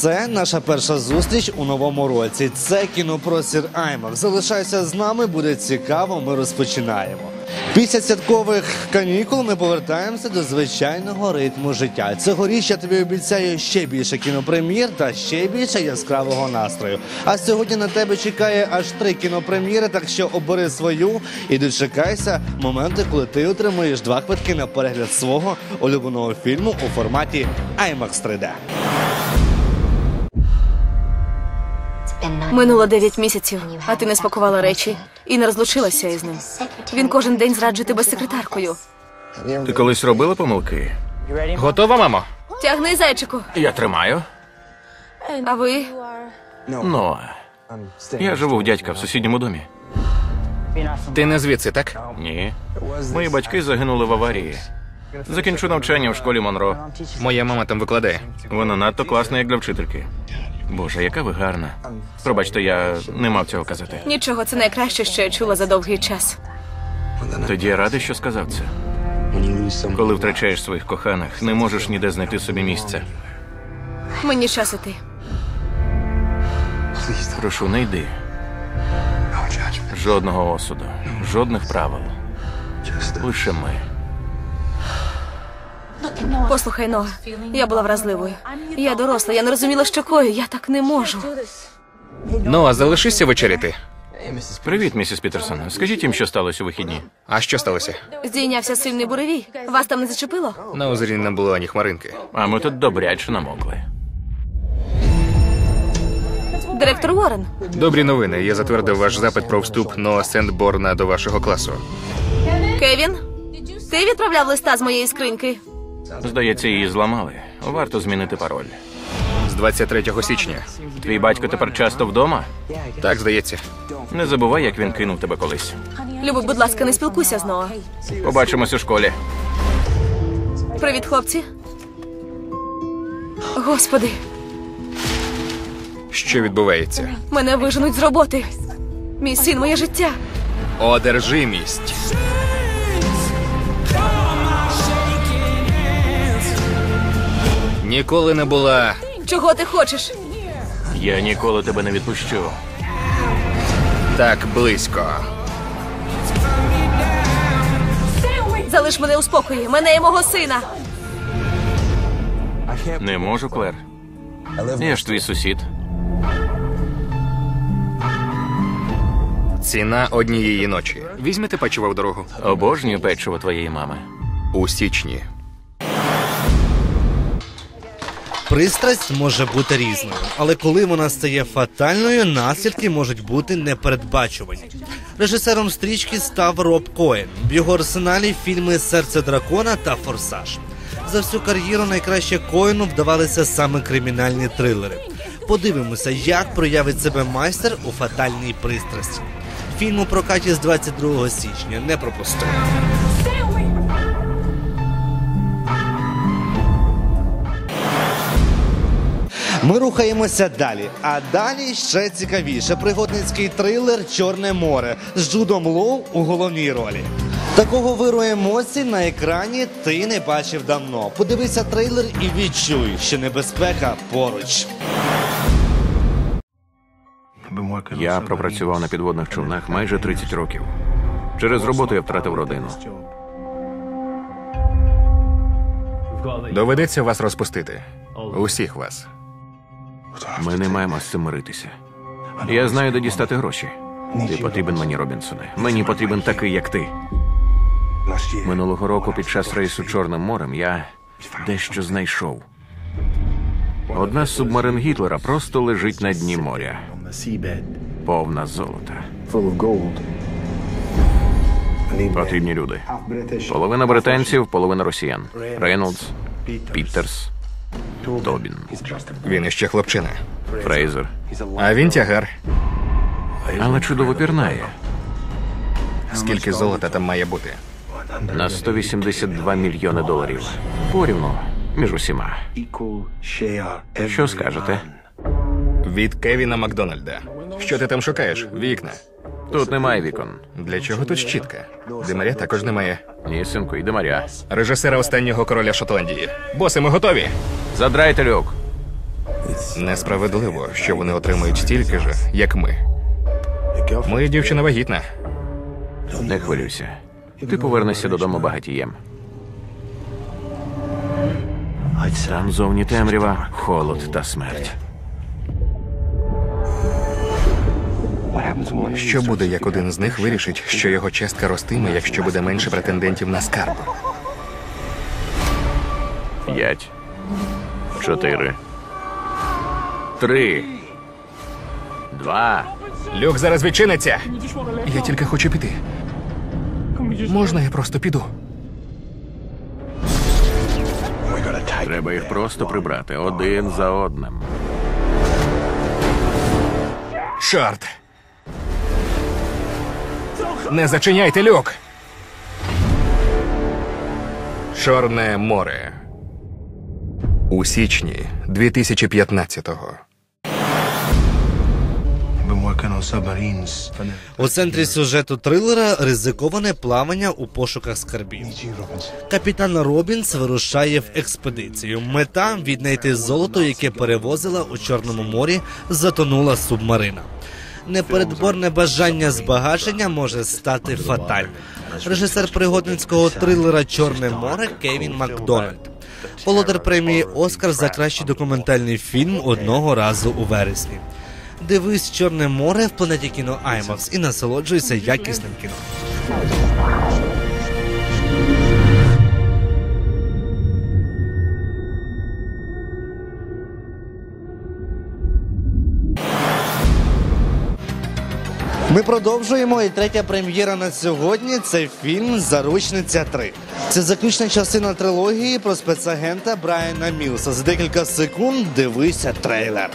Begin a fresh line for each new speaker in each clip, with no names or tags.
це наша перша зустріч у новому році. Це кінопростір IMAX. Залишайся з нами, буде цікаво. Ми розпочинаємо. Після святкових канікул ми повертаємося до звичайного ритму життя. Цьогоріч я тобі обіцяю ще більше кінопрем'єр та ще більше яскравого настрою. А сьогодні на тебе чекає аж три кінопрем'єри, так що обери свою і дочекайся моменту, коли ти отримуєш два квитки на перегляд свого улюбленого фільму у форматі IMAX 3D.
Минуло 9 місяців, а ти не спакувала речі і не розлучилася із ним. Він кожен день зраджує тебе з секретаркою.
Ти колись робила помилки?
Готова, мамо?
Тягни зайчику.
Я тримаю.
А ви
Ну, я живу в дядька в сусідньому домі.
Ти не звідси, так?
Ні. Мої батьки загинули в аварії. Закінчу навчання в школі Монро.
Моя мама там викладає.
Вона надто класна, як для вчительки. Боже, яка ви гарна. Пробачте, я не мав цього казати.
нічого, це найкраще, що я чула за довгий час.
Тоді я радий, що сказав це. Коли втрачаєш своїх коханих, не можеш ніде знайти собі місця.
Мені час іти.
Прошу, не йди. Жодного осуду, жодних правил. Лише ми.
Послухай, Нога, я була вразливою. Я доросла, я не розуміла, що кою. Я так не можу.
Ну, а залишишся вечеряти.
Привіт, місіс Пітерсон. Скажіть їм, що сталося у вихідні.
А що сталося?
Здійнявся сильний буревій. Вас там не зачепило?
На озері не було ані хмаринки.
А ми тут добряче намокли.
Директор Уоррен.
Добрі новини. Я затвердив ваш запит про вступ Ноа Сендборна до вашого класу.
Кевін, ти відправляв листа з моєї скриньки?
Здається, її зламали. Варто змінити пароль.
З 23 січня.
Твій батько тепер часто вдома?
Так, здається.
Не забувай, як він кинув тебе колись.
Люби, будь ласка, не спілкуйся з Ноа.
Побачимось у школі.
Привіт, хлопці. Господи,
Що відбувається?
мене виженуть з роботи. Мій син, моє життя.
Одержимість. Ніколи не була.
Чого ти хочеш?
Я ніколи тебе не відпущу.
Так близько.
Залиш мене у спокої, мене і мого сина.
Не можу, Клер. Я ж твій сусід.
Ціна однієї ночі. Візьмете печиво в дорогу.
Обожнюю печиво твоєї мами.
У січні.
Пристрасть може бути різною, але коли вона стає фатальною, наслідки можуть бути непередбачувані. Режисером стрічки став Роб Коен. В його арсеналі фільми Серце дракона та Форсаж. За всю кар'єру найкраще Коену вдавалися саме кримінальні трилери. Подивимося, як проявить себе майстер у фатальній пристрасті. Фільм у прокаті з 22 січня. Не пропусти. Ми рухаємося далі. А далі ще цікавіше. Пригодницький трилер Чорне море з Джудом Лоу у головній ролі. Такого виру емоцій на екрані ти не бачив давно. Подивися трейлер і відчуй, що небезпека поруч.
Я пропрацював на підводних човнах майже 30 років. Через роботу я втратив родину.
Доведеться вас розпустити. Усіх вас.
Ми не маємо з цим миритися. Я знаю, де дістати гроші. Ти потрібен мені, Робінсоне. Мені потрібен такий, як ти. Минулого року під час рейсу Чорним морем я дещо знайшов. Одна з субмарин Гітлера просто лежить на дні моря, повна золота. Потрібні люди. Половина британців, половина росіян. Рейнолдс, Пітерс, Тобін,
Він іще хлопчина.
Фрейзер.
А він тягар.
Але чудово пірнає.
Скільки золота там має бути?
На 182 мільйони доларів. Порівну між усіма. Що скажете?
Від Кевіна Макдональда. Що ти там шукаєш? Вікна.
Тут немає вікон.
Для чого тут щітка? Димаря також немає.
Ні, синку, йди моря.
Режисера останнього короля Шотландії. Боси, ми готові.
Задрайте люк.
Несправедливо, що вони отримують стільки ж, як ми. Моя дівчина вагітна.
Не хвилюйся. Ти повернешся додому багатієм. Там зовні темрява, холод та смерть.
Що буде, як один з них вирішить, що його частка ростиме, якщо буде менше претендентів на скарб?
П'ять. Чотири. Три. Два.
Люк зараз відчиниться. Я тільки хочу піти. Можна я просто піду?
Треба їх просто прибрати один за одним.
Чорт! Не зачиняйте люк! Чорне море. У січні 2015-го.
been working on submarines for nearly
У центрі сюжету трилера ризиковане плавання у пошуках скарбів. Капітан Робінс вирушає в експедицію. Мета віднайти золото, яке перевозила у Чорному морі затонула субмарина. Непередборне бажання збагачення може стати фатальним. Режисер пригодницького трилера Чорне море Кевін Макдональд. Володар премії Оскар за кращий документальний фільм одного разу у вересні. Дивись Чорне море в планеті кіно IMAX і насолоджуйся якісним кіно. Ми продовжуємо. І третя прем'єра на сьогодні це фільм Заручниця 3. Це заключна частина трилогії про спецагента Брайана Мілса. За декілька секунд дивися трейлер.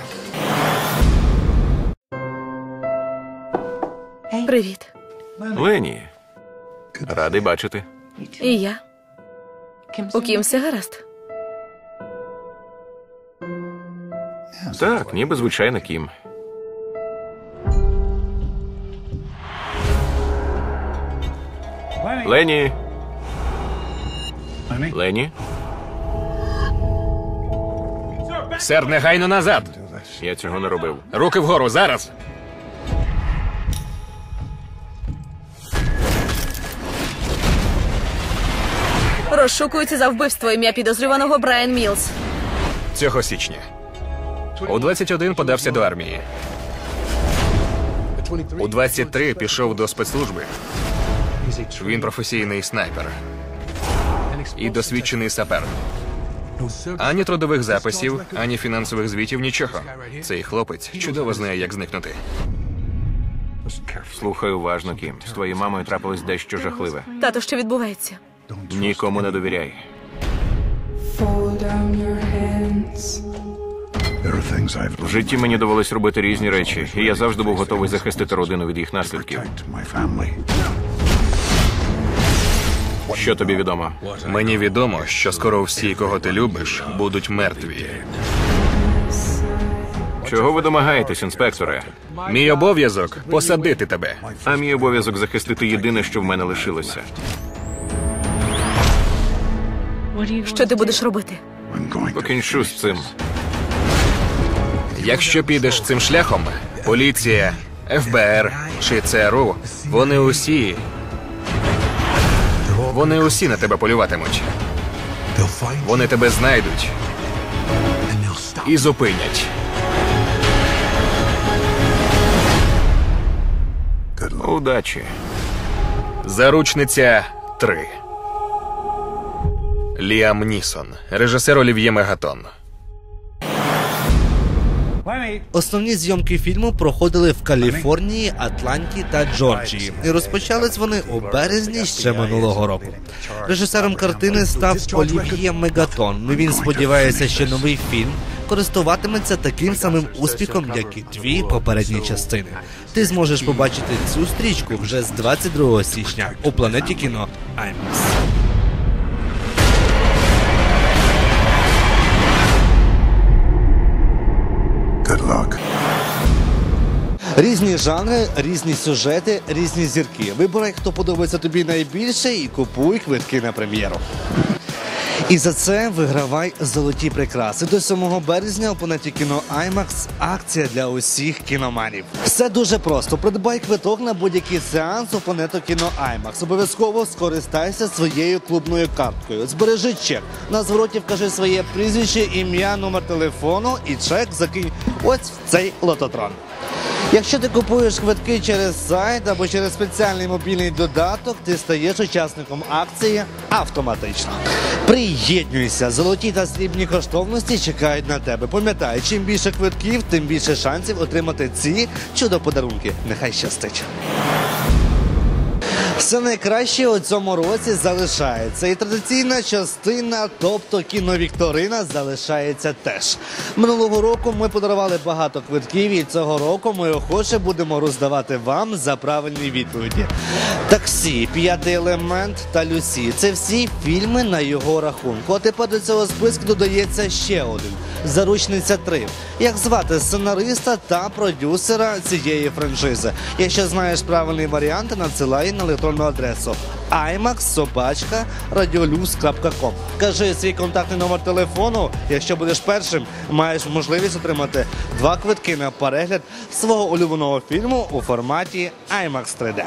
Привіт.
Лені. Радий бачити.
І я. У ким все гаразд.
Так, ніби звичайно кім. Лені. Лені,
Сер, негайно назад!
я цього не робив.
Руки вгору зараз!
Розшукується за вбивство ім'я підозрюваного Брайан Мілс.
Цього січня. У 21 подався до армії. У 23 пішов до спецслужби. Він професійний снайпер і досвідчений сапер. Ані трудових записів, ані фінансових звітів, нічого. Цей хлопець чудово знає, як зникнути.
Слухай уважно, Кім. З твоєю мамою трапилось дещо жахливе.
Тато, що відбувається?
Нікому не довіряй. В житті мені довелось робити різні речі, і я завжди був готовий захистити родину від їх наслідків. Що тобі відомо?
Мені відомо, що скоро всі, кого ти любиш, будуть мертві.
Чого ви домагаєтесь, інспекторе?
Мій обов'язок посадити тебе.
А мій обов'язок захистити єдине, що в мене лишилося.
Що ти будеш робити?
Покінчу з цим.
Якщо підеш цим шляхом, поліція, ФБР чи ЦРУ, вони усі. Вони усі на тебе полюватимуть. Вони тебе знайдуть і зупинять.
Удачі.
Заручниця 3. Ліам Нісон, режисер Олів'є Мегатон.
Основні зйомки фільму проходили в Каліфорнії, Атланті та Джорджії. І розпочались вони у березні ще минулого року. Режисером картини став Олів'є Мегатон. Він сподівається, що новий фільм користуватиметься таким самим успіхом, як і дві попередні частини. Ти зможеш побачити цю стрічку вже з 22 січня у планеті кіно IMAX. Різні жанри, різні сюжети, різні зірки. Вибирай, хто подобається тобі найбільше, і купуй квитки на прем'єру. І за це вигравай золоті прикраси. До 7 березня у планеті кіно IMAX акція для усіх кіноманів. Все дуже просто. Придбай квиток на будь-який сеанс у планету кіно IMAX. Обов'язково скористайся своєю клубною карткою. Збережи чек. На звороті вкажи своє прізвище, ім'я, номер телефону і чек закинь ось в цей лототрон. Якщо ти купуєш квитки через сайт або через спеціальний мобільний додаток, ти стаєш учасником акції автоматично. Приєднуйся, золоті та срібні коштовності чекають на тебе. Пам'ятай, чим більше квитків, тим більше шансів отримати ці чудо-подарунки. Нехай щастить. Все найкраще у цьому році залишається. І традиційна частина, тобто кіновікторина, залишається теж. Минулого року ми подарували багато квитків, і цього року ми охоче будемо роздавати вам за правильні відповіді. Таксі, п'ятий елемент та Люсі. Це всі фільми на його рахунку. А тепер до цього списку додається ще один. Заручниця 3. Як звати сценариста та продюсера цієї франшизи? Якщо знаєш правильний варіант, надсилай на електронну адресу imaxsobachka.radiolus.com Кажи свій контактний номер телефону. Якщо будеш першим, маєш можливість отримати два квитки на перегляд свого улюбленого фільму у форматі IMAX 3D.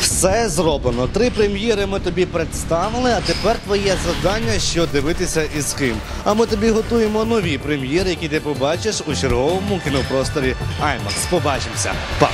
Все зроблено. Три прем'єри ми тобі представили, а тепер твоє завдання, що дивитися і з ким. А ми тобі готуємо нові прем'єри, які ти побачиш у черговому кінопросторі IMAX. Побачимося. Па!